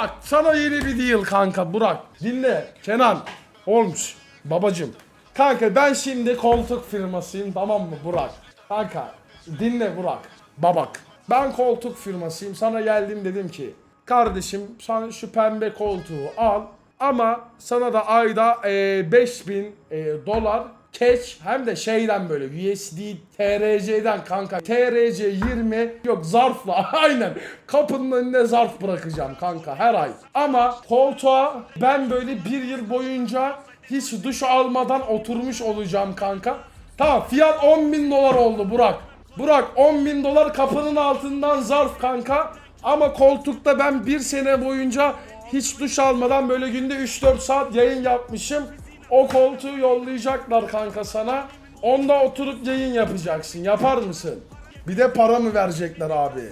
Burak sana yeni bir deal kanka Burak. Dinle Kenan Holmes babacım. Kanka ben şimdi koltuk firmasıyım tamam mı Burak? Kanka dinle Burak babak. Ben koltuk firmasıyım sana geldim dedim ki kardeşim sen şu pembe koltuğu al ama sana da ayda e, 5000 e, dolar cash hem de şeyden böyle USD TRC'den kanka. TRC 20 yok zarfla. Aynen. Kapının önüne zarf bırakacağım kanka her ay. Ama koltuğa ben böyle bir yıl boyunca hiç duş almadan oturmuş olacağım kanka. Tamam fiyat 10 bin dolar oldu Burak. Burak 10 bin dolar kapının altından zarf kanka. Ama koltukta ben bir sene boyunca hiç duş almadan böyle günde 3-4 saat yayın yapmışım. O koltuğu yollayacaklar kanka sana. Onda oturup yayın yapacaksın. Yapar mısın? Bir de para mı verecekler abi?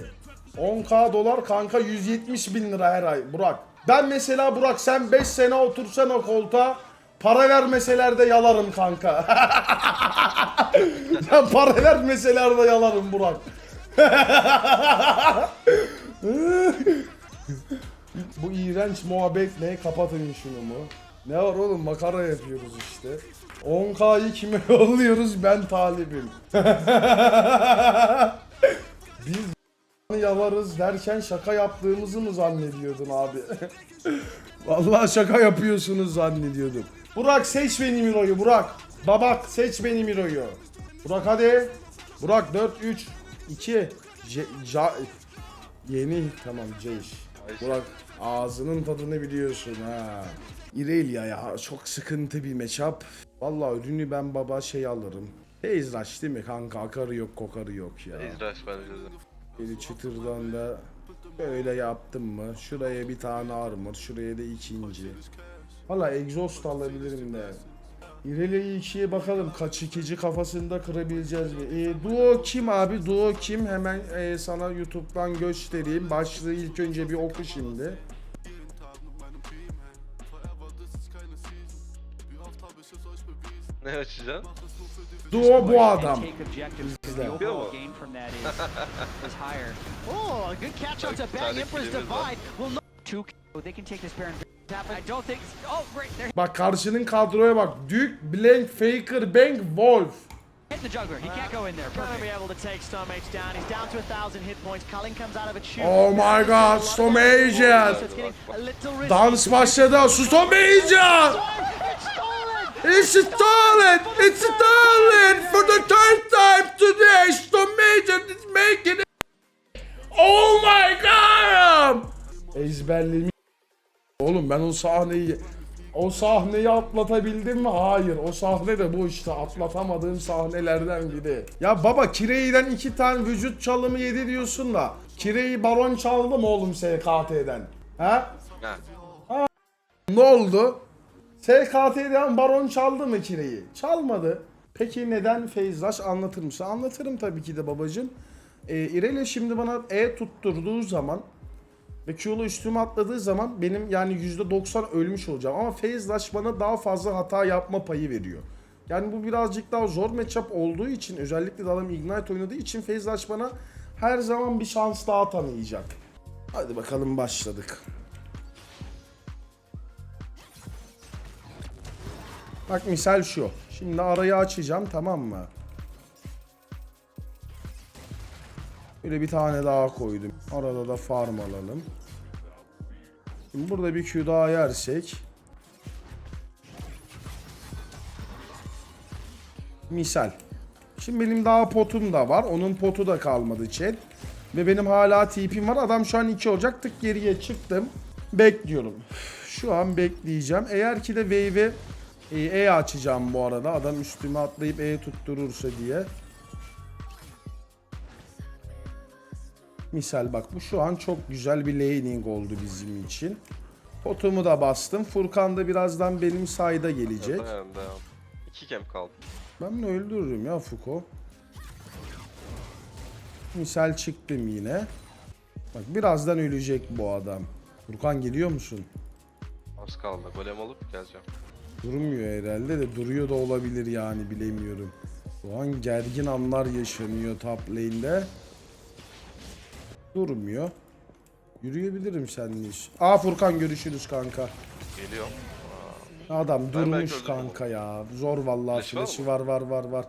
10k dolar kanka 170 bin lira her ay Burak. Ben mesela Burak sen 5 sene otursan o koltuğa para vermeseler de yalarım kanka. ben para vermeseler de yalarım Burak. Bu iğrenç muhabbet ne? Kapatın şunu mu? Ne var oğlum makara yapıyoruz işte. 10k'yı kime yolluyoruz ben talibim. Biz yalarız derken şaka yaptığımızı mı zannediyordun abi? Vallahi şaka yapıyorsunuz zannediyordum. Burak seç benim hero'yu Burak. Babak seç benim hero'yu. Burak hadi. Burak 4 3 2 C ja- Yeni tamam Ceyiş. Burak ağzının tadını biliyorsun ha. İrelia ya çok sıkıntı bir matchup. Vallahi ürünü ben baba şey alırım. Rush değil mi kanka akarı yok kokarı yok ya. İzraç bence de. Beni çıtırdan da böyle yaptım mı? Şuraya bir tane armor, şuraya da ikinci. Valla exhaust alabilirim de. İrelia'yı ikiye bakalım kaç ikici kafasında kırabileceğiz mi? E, duo kim abi? Duo kim? Hemen e, sana YouTube'dan göstereyim. Başlığı ilk önce bir oku şimdi. Ne açacaksın? Duo bu adam. Oh, a good catch Bang Emperor's. Divide. Will not two. Oh, they can take this Baron. I don't think. Oh, great! They're Bak karşının kadroya bak. Duke, Blank, Faker, Bang, Wolf. hitting the juggler. He can't go in there. Gonna be able to take Stomach down. He's down to a thousand hit points. Culling comes out of a tube. Oh my god, Stomager. So it's getting a little risky. Dans başladı. Stomager. It's stolen! It's stolen! For the third time today! Stomager is making it! Oh my god! Ezberlemiş. Oğlum ben o sahneyi o sahneyi atlatabildim mi? Hayır. O sahne de bu işte atlatamadığım sahnelerden biri. Ya baba Kirey'den iki tane vücut çalımı yedi diyorsun da Kirey'i baron çaldı mı oğlum SKT'den? Ha? Ha. Ne oldu? SKT'den baron çaldı mı kireyi? Çalmadı. Peki neden Feyzlaş anlatır mısın? Anlatırım tabii ki de babacım. Ee, İrele şimdi bana E tutturduğu zaman ve Q'lu üstüme atladığı zaman benim yani %90 ölmüş olacağım. Ama Feyzlaş bana daha fazla hata yapma payı veriyor. Yani bu birazcık daha zor matchup olduğu için özellikle de adam Ignite oynadığı için Feyzlaş bana her zaman bir şans daha tanıyacak. Hadi bakalım başladık. Bak misal şu. Şimdi arayı açacağım tamam mı? Böyle bir tane daha koydum. Arada da farm alalım. Şimdi burada bir Q daha yersek. Misal. Şimdi benim daha potum da var. Onun potu da kalmadı chat. Ve benim hala TP'm var. Adam şu an 2 olacak. Tık geriye çıktım. Bekliyorum. Şu an bekleyeceğim. Eğer ki de wave'i e, E açacağım bu arada. Adam üstüme atlayıp E tutturursa diye. Misal bak bu şu an çok güzel bir laning oldu bizim için. Potumu da bastım. Furkan da birazdan benim sayda gelecek. Dayan dayan. İki kem kaldı. Ben bunu öldürürüm ya Fuko. Misal çıktım yine. Bak birazdan ölecek bu adam. Furkan geliyor musun? Az kaldı. Golem alıp geleceğim. Durmuyor herhalde de duruyor da olabilir yani bilemiyorum. Şu an gergin anlar yaşanıyor top lane'de. Durmuyor. Yürüyebilirim seninle iş. Aa Furkan görüşürüz kanka. Geliyor. Adam durmuş kanka ya. Zor vallahi Flash var flash'ı mı? var var var var.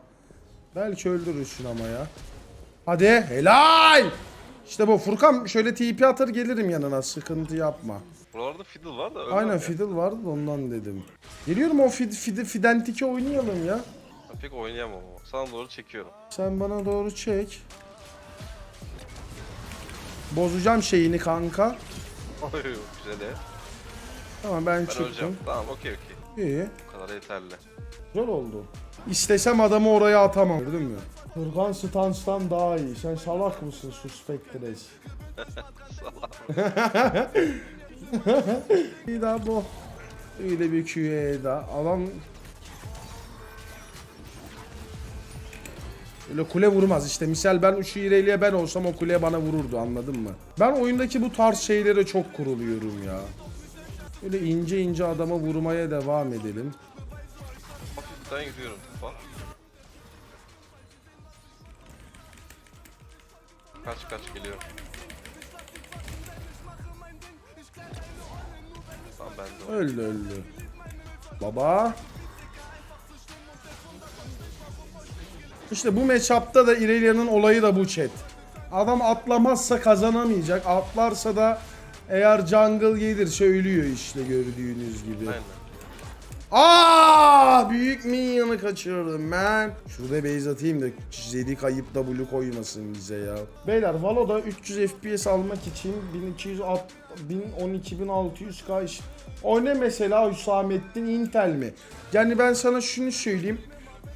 Belki öldürürsün ama ya. Hadi helal. İşte bu Furkan şöyle TP atar gelirim yanına sıkıntı yapma. Buralarda fiddle var da Aynen ya. fiddle vardı da ondan dedim. Geliyorum o fid, fid, Fidentik'i oynayalım ya. Ben pek oynayamam ama. Sana doğru çekiyorum. Sen bana doğru çek. Bozacağım şeyini kanka. Oy güzel ya. Tamam ben, Ben çıktım. öleceğim. Tamam okey okey. İyi. Bu kadar yeterli. Güzel oldu. İstesem adamı oraya atamam. Gördün mü? Furkan Stans'tan daha iyi. Sen salak mısın Suspectres? Salak. Bir daha bu. Öyle bir QA da. Adam Öyle kule vurmaz işte. Misal ben şu iğreliğe ben olsam o kule bana vururdu anladın mı? Ben oyundaki bu tarz şeylere çok kuruluyorum ya. Öyle ince ince adama vurmaya devam edelim. Hafiften gidiyorum. Kaç kaç geliyor. Tamam ben de o. Öldü öldü. Baba. İşte bu matchup'ta da Irelia'nın olayı da bu chat. Adam atlamazsa kazanamayacak. Atlarsa da eğer jungle gelirse ölüyor işte gördüğünüz gibi. Aynen. Aa büyük minyonu kaçırdım ben. Şurada base atayım da Zedi kayıp W koymasın bize ya. Beyler Valo'da 300 FPS almak için 1200 at- 12600K iş. O ne mesela Hüsamettin Intel mi? Yani ben sana şunu söyleyeyim.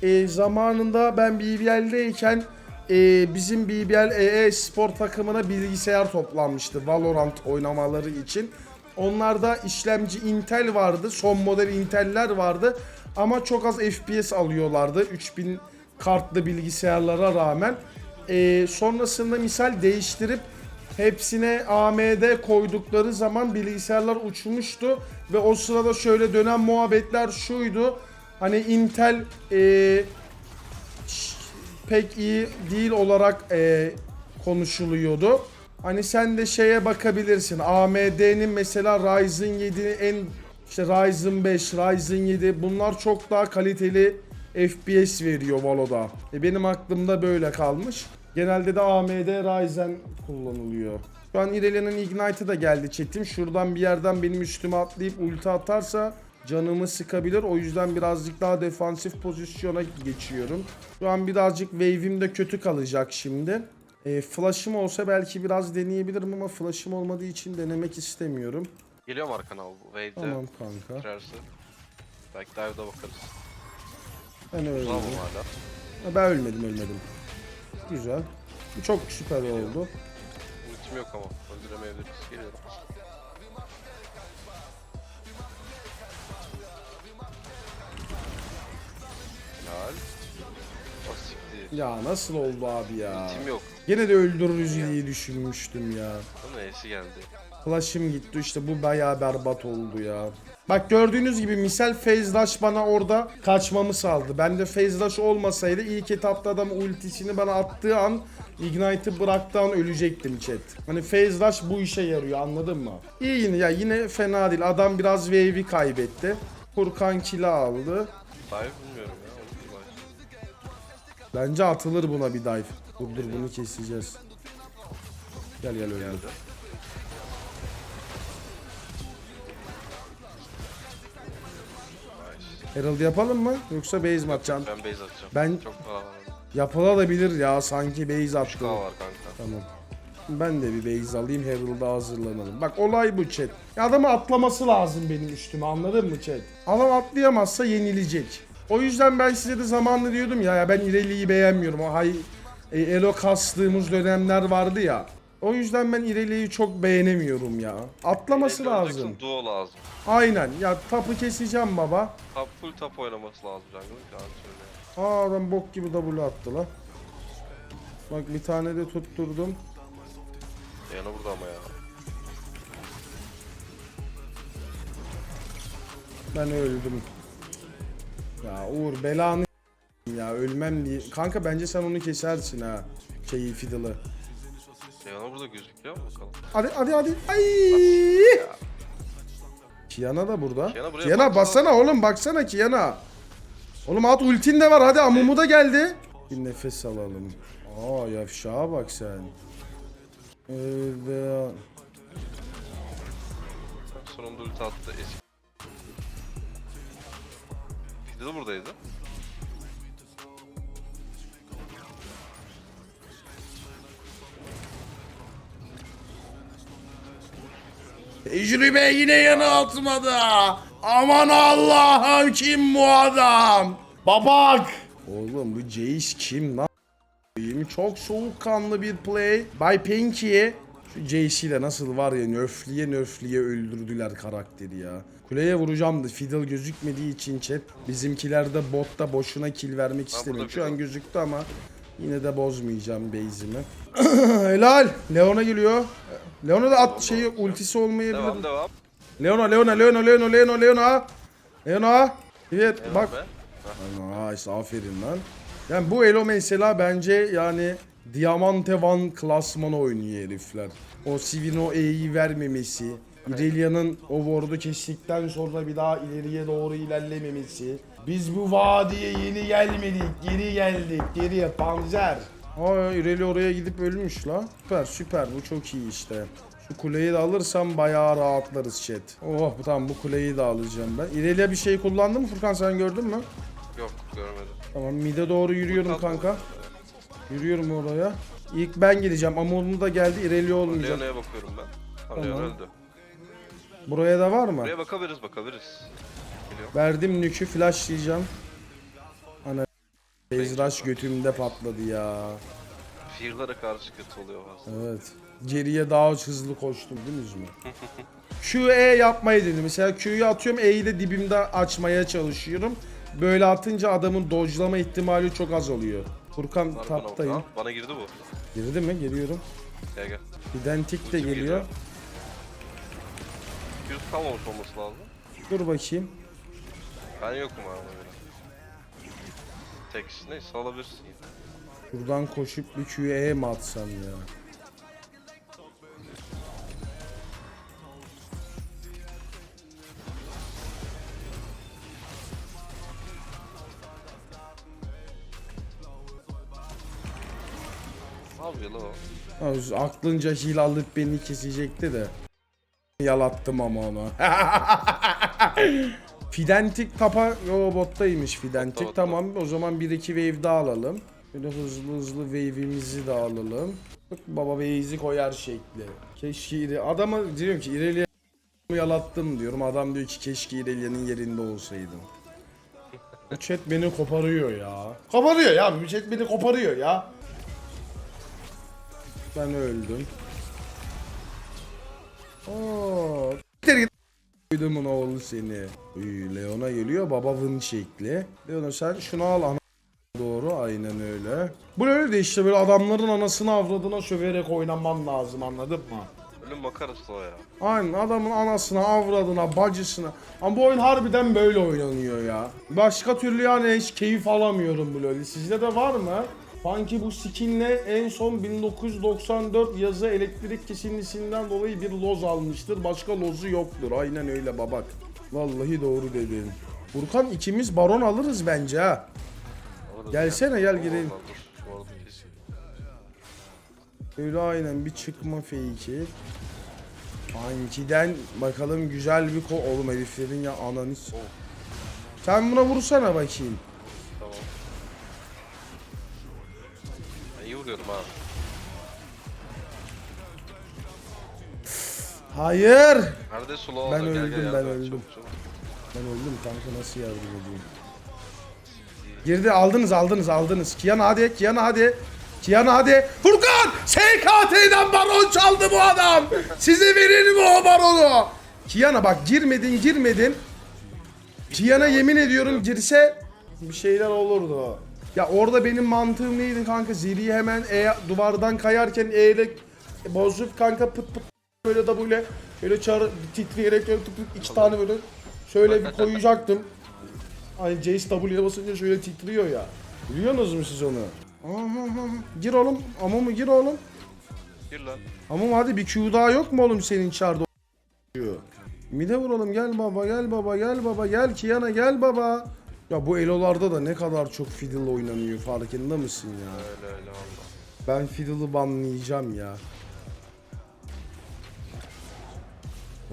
E, zamanında ben BBL'deyken e, bizim BBL EE spor takımına bilgisayar toplanmıştı Valorant oynamaları için. Onlarda işlemci Intel vardı. Son model Intel'ler vardı. Ama çok az FPS alıyorlardı. 3000 kartlı bilgisayarlara rağmen. Ee, sonrasında misal değiştirip hepsine AMD koydukları zaman bilgisayarlar uçmuştu. Ve o sırada şöyle dönen muhabbetler şuydu. Hani Intel ş- pek iyi değil olarak e, konuşuluyordu. Hani sen de şeye bakabilirsin. AMD'nin mesela Ryzen 7 en işte Ryzen 5, Ryzen 7 bunlar çok daha kaliteli FPS veriyor Valo'da. E benim aklımda böyle kalmış. Genelde de AMD Ryzen kullanılıyor. Şu an Irelia'nın Ignite'ı da geldi chatim. Şuradan bir yerden benim üstüme atlayıp ulti atarsa canımı sıkabilir. O yüzden birazcık daha defansif pozisyona geçiyorum. Şu an birazcık wave'im de kötü kalacak şimdi. E, flash'ım olsa belki biraz deneyebilirim ama flash'ım olmadığı için denemek istemiyorum. Geliyorum arkana bu wave'de. Tamam kanka. Girerse. Belki dive'da bakarız. Ben öldüm. Hala? Ben ölmedim ölmedim. Güzel. Bu çok süper oldu. Ultim yok ama. Öldüremeyebiliriz. Geliyorum. Helal. O siktir. Ya nasıl oldu abi ya? Ultim yok. Gene de öldürürüz diye düşünmüştüm ya. Bunun E'si geldi. Flash'ım gitti işte bu bayağı berbat oldu ya. Bak gördüğünüz gibi misal rush bana orada kaçmamı sağladı. Ben de rush olmasaydı ilk etapta adam ultisini bana attığı an Ignite'ı bıraktığı an ölecektim chat. Hani rush bu işe yarıyor anladın mı? İyi yine ya yine fena değil. Adam biraz wave'i kaybetti. Furkan kill'i aldı. Dive bilmiyorum ya. Bence atılır buna bir dive. Dur dur bunu keseceğiz. Gel gel öyle. Herald yapalım mı? Yoksa base mi atacaksın? Ben base atacağım. Ben- Çok var. Yapılabilir ya sanki base attı. 3K var kanka. Tamam. Ben de bir base alayım Herald'a hazırlanalım. Bak olay bu chat. Adamı atlaması lazım benim üstüme anladın mı chat? Adam atlayamazsa yenilecek. O yüzden ben size de zamanlı diyordum ya, ya ben İreli'yi beğenmiyorum. O hay e, elo kastığımız dönemler vardı ya. O yüzden ben İreli'yi çok beğenemiyorum ya. Atlaması Direkt lazım. Duo lazım. Aynen. Ya tapı keseceğim baba. Top, full top oynaması lazım jungle'ın ki abi söyle. Aa adam bok gibi W attı la. Bak bir tane de tutturdum. Yana burada ama ya. Ben öldüm. Ya Uğur belanı ya ölmem diye. Kanka bence sen onu kesersin ha. Şeyi fiddle'ı. Yana burada gözüküyor mu bakalım? Hadi hadi hadi. Ay. Kiana da burada. Kiana buraya Kiana baksana. bassana oğlum baksana Kiana. Oğlum at ultin de var hadi Amumu da geldi. Bir nefes alalım. Aa yavşağa bak sen. Evet. Sonunda ulti attı. Eski. Fiddle buradaydı. Tecrübe yine yanıltmadı. Aman Allah'ım kim bu adam? Babak. Oğlum bu Jace kim lan? Çok soğukkanlı bir play. By Pinky. Şu Jace'i de nasıl var ya nöfliye nöfliye öldürdüler karakteri ya. Kuleye vuracağım da Fiddle gözükmediği için chat. Bizimkiler de botta boşuna kill vermek istemiyor. Şu an gözüktü ama yine de bozmayacağım base'imi. Helal. Leona geliyor. Leona da at şeyi ultisi olmayabilir. Devam devam. Leona, Leona, Leona, Leona, Leona, Leona. Leona. Evet, Devam bak. be. Nice, aferin lan. Yani bu Elo mesela bence yani Diamante Van klasmanı oynuyor herifler. O Sivin o E'yi vermemesi, Irelia'nın o ward'u kestikten sonra bir daha ileriye doğru ilerlememesi. Biz bu vadiye yeni gelmedik, geri geldik, geriye panzer. Aa Irelia oraya gidip ölmüş la. Süper süper bu çok iyi işte. Şu kuleyi de alırsam bayağı rahatlarız chat. Oh tamam bu kuleyi de alacağım ben. Irelia bir şey kullandı mı Furkan sen gördün mü? Yok görmedim. Tamam mide doğru yürüyorum kanka. Yürüyorum oraya. İlk ben geleceğim. Amon'u da geldi. İrelia olmayacak. Leona'ya bakıyorum ben. Tamam. Leona öldü. Buraya da var mı? Buraya bakabiliriz bakabiliriz. Verdim nükü flashlayacağım. Ana Ezraş götümde patladı ya. Fear'lara karşı kötü oluyor aslında. Evet. Geriye daha hızlı koştum değil mi Zuma? Q E yapmayı dedim. Mesela Q'yu atıyorum E'yi de dibimde açmaya çalışıyorum. Böyle atınca adamın dodge'lama ihtimali çok az oluyor. Furkan Bunlar bana taptayım. Bana girdi bu. Girdi mi? Geliyorum. Gel gel. Identik de Ultim geliyor. geliyor. Yüz kalmamış olması lazım. Dur bakayım. Ben yokum abi. Tek neyse alabilirsin. Buradan koşup bir Q'ye mi atsam ya? O? Ha, Aklınca hil alıp beni kesecekti de. Yalattım ama onu. Fidentik tapa yo bottaymış Fidentik Botta, botta. tamam o zaman 1-2 wave daha alalım. Böyle hızlı hızlı wave'imizi de alalım. Bak baba base'i koyar şekli. Keşke İre... Adama diyorum ki İrelia yalattım diyorum. Adam diyor ki keşke İrelia'nın yerinde olsaydım. Bu chat beni koparıyor ya. Koparıyor ya bu chat beni koparıyor ya. Ben öldüm. Oo. Koydumun oğlu seni. Uy, Leona geliyor baba vın şekli. Leona sen şunu al ana doğru aynen öyle. Bu öyle de işte böyle adamların anasını avradına söverek oynaman lazım anladın mı? Ölüm makarası o ya. Aynen adamın anasına, avradına, bacısına. Ama bu oyun harbiden böyle oynanıyor ya. Başka türlü yani hiç keyif alamıyorum bu LoL'ü. Sizde de var mı? Sanki bu skinle en son 1994 yazı elektrik kesintisinden dolayı bir loz almıştır. Başka lozu yoktur. Aynen öyle babak. Vallahi doğru dedin. Furkan ikimiz baron alırız bence ha. Alırız Gelsene, gel girelim. Öyle aynen bir çıkma fake'i. Anki'den bakalım güzel bir ko... Oğlum heriflerin ya ananı s- Sen buna vursana bakayım. Ben iyi vuruyorum ha. Hayır. Nerede Ben oldu? Gel, öldüm, gel, ben yardım öldüm. çabuk, çabuk. Ben öldüm kanka nasıl yardım edeyim? Girdi aldınız aldınız aldınız. Kiana hadi Kiana hadi. Kiana hadi. Furkan! SKT'den baron çaldı bu adam. Size verir mi o baronu? Kiana bak girmedin girmedin. Kiana yemin ediyorum girse bir şeyler olurdu. Ya orada benim mantığım neydi kanka? Ziri'yi hemen e, duvardan kayarken E ile bozup kanka pıt pıt böyle da böyle şöyle çar titreyerek böyle tıp tıp iki tane böyle şöyle bir koyacaktım. Hani Jace W'ye basınca şöyle titriyor ya. Biliyorsunuz mu siz onu? Gir oğlum. Ama mı gir oğlum? Gir lan. Ama hadi bir Q daha yok mu oğlum senin çarda Mide vuralım gel baba gel baba gel baba gel Kiana gel baba. Ya bu elolarda da ne kadar çok fiddle oynanıyor farkında mısın ya? Öyle öyle valla. Ben fiddle'ı banlayacağım ya.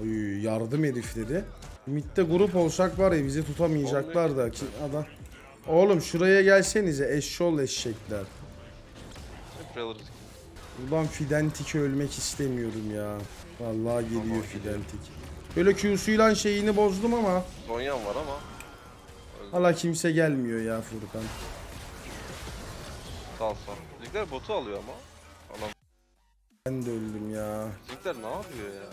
Oy yardım herifleri. Mid'de grup olsak var ya bizi tutamayacaklar da ki adam. Oğlum şuraya gelsenize eşşol eşekler. Hep alırız. Buradan Fidentik'e ölmek istemiyorum ya. Vallahi geliyor Fidentik. Böyle Q'suyla şeyini bozdum ama Zonyan var ama. Hala kimse gelmiyor ya Furkan. Sal. Bizimkiler botu alıyor ama. Anam. Ben de öldüm ya. Bizimkiler ne yapıyor ya?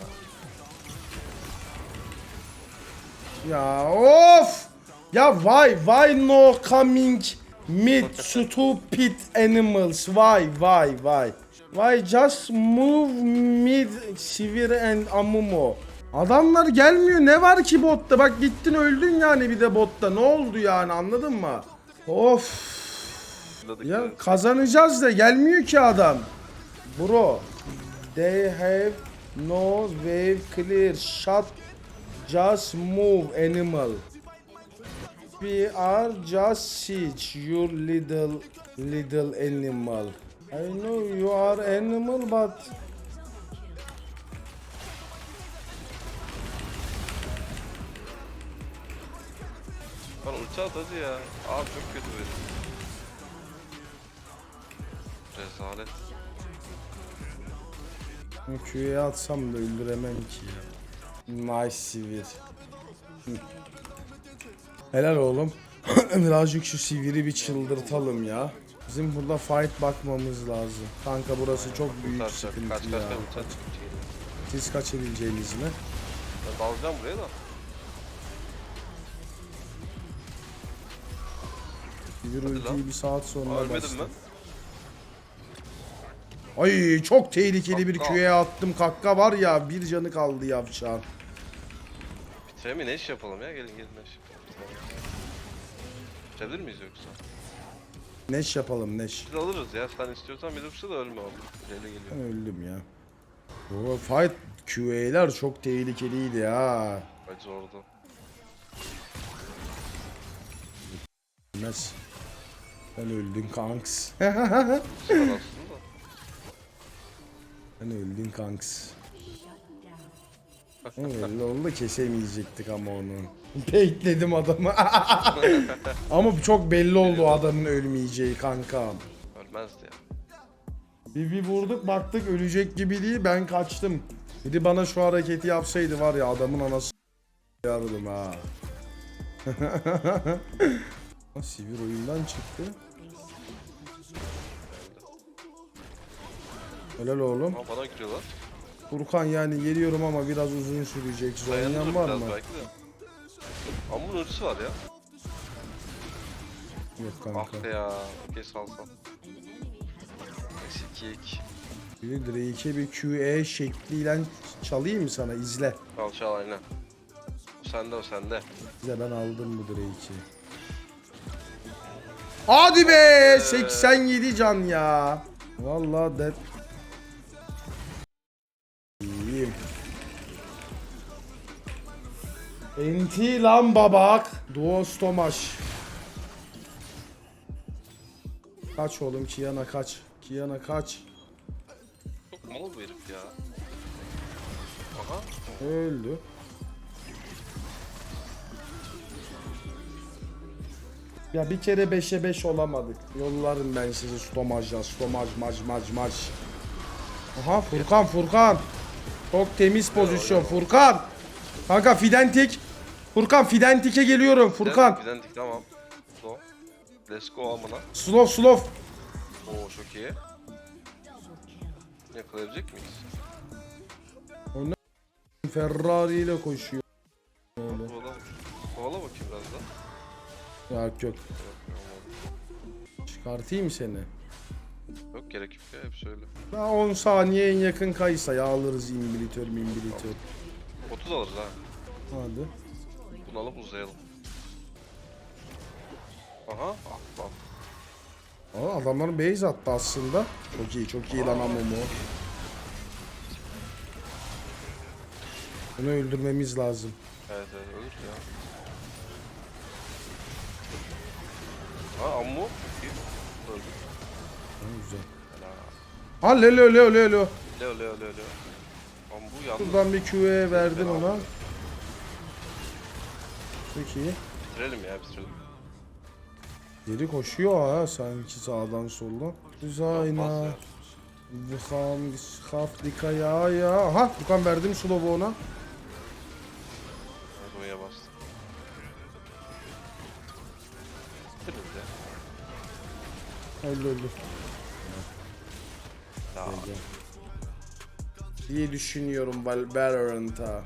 Ya of! Ya why why no coming mid stupid animals why why why why just move mid Sivir and Amumo Adamlar gelmiyor ne var ki botta bak gittin öldün yani bir de botta ne oldu yani anladın mı? Of ya. kazanacağız da gelmiyor ki adam. Bro, they have no wave clear. Shut, just move animal. We are just siege, you little little animal. I know you are animal but Lan ulti at hadi ya. Abi çok kötü benim. Rezalet. Q'ya atsam da öldüremem ki ya. Nice sivir. Hı. Helal oğlum. Birazcık şu siviri bir çıldırtalım ya. Bizim burada fight bakmamız lazım. Kanka burası çok büyük Ulti atacak. sıkıntı Kaç kaç ya. kaç. Siz kaçabileceğiniz mi? Ben dalacağım buraya da. Bir ultiyi bir saat sonra ölmedim bastım. lan. Ay çok tehlikeli bir Kakka. Q'ya attım. Kakka var ya bir canı kaldı yavşan. Bitirelim ne iş yapalım ya? Gelin gelin ne iş yapalım. Bitirebilir miyiz yoksa? Neş yapalım neş. Biz alırız ya. Sen istiyorsan bir dursa da ölme oğlum. Geliyor. Ben öldüm ya. O fight QA'ler çok tehlikeliydi ya. Bak zordu. Bilmez. Sen öldün kanks. Aslında. Sen öldün kanks. Öyle oldu kesemeyecektik ama onu. Baitledim adamı. ama çok belli oldu adamın ölmeyeceği kankam. Ölmezdi ya. Bir, bir vurduk baktık ölecek gibi değil ben kaçtım. Biri bana şu hareketi yapsaydı var ya adamın anası yardım. Ha, Sivir oyundan çıktı. Helal oğlum. Ama bana giriyorlar. Furkan yani geliyorum ama biraz uzun sürecek. Dayanırım var mı? belki de. Ama bunun ultisi var ya. Yok Ah kanka. be ya. Okey salsam. Eksi 2 2. Bir Drake'e bir QE şekliyle çalayım mı sana? İzle. Al çal aynen. O sende o sende. İzle ben aldım bu Drake'i. Hadi be! 87 can ya. Vallahi de... Enti lan babak. Duo stomaş. Kaç oğlum Kiana kaç. Kiana kaç. Çok mal bu herif ya. Aha. Öldü. Ya bir kere 5'e 5 olamadık. Yollarım ben sizi stomajla, stomaj, maj, maj, maj. Aha Furkan, Furkan. Çok temiz pozisyon Furkan. Kanka Fidentik. Furkan Fidentik'e geliyorum Furkan. Bizden dik tamam. So. Let's go amına. Slow slow. Oo çok iyi. Yakalayabilecek miyiz? Ferrari ile koşuyor. Kovala, kovala bakayım biraz da. Yok yok. Çıkartayım seni. Yok gerek yok ya hep söyle. Daha 10 saniye en yakın kaysa ya alırız imbilitör imbilitör. 30 alırız ha. Hadi. Bunu uzayalım. Aha bak bak. Aa, adamların base attı aslında. Çok iyi çok iyi Aa, lan Amumu. Bunu öldürmemiz lazım. Evet evet öldür ya. Ha Amumu öldü. Güzel. Ha lelo lelo lelo. Lelo lelo lelo. Buradan bir QE verdim ona. Çok iyi. Bitirelim ya bitirelim. Geri koşuyor ha sanki sağdan soldan. Ya. Dikam, haf, dika ya ya. Aha Dukan verdim slow'u ona. Evet O'ya bastı. Bitiririz ya. Öldü öldü. Ya. İyi düşünüyorum Valorant'a.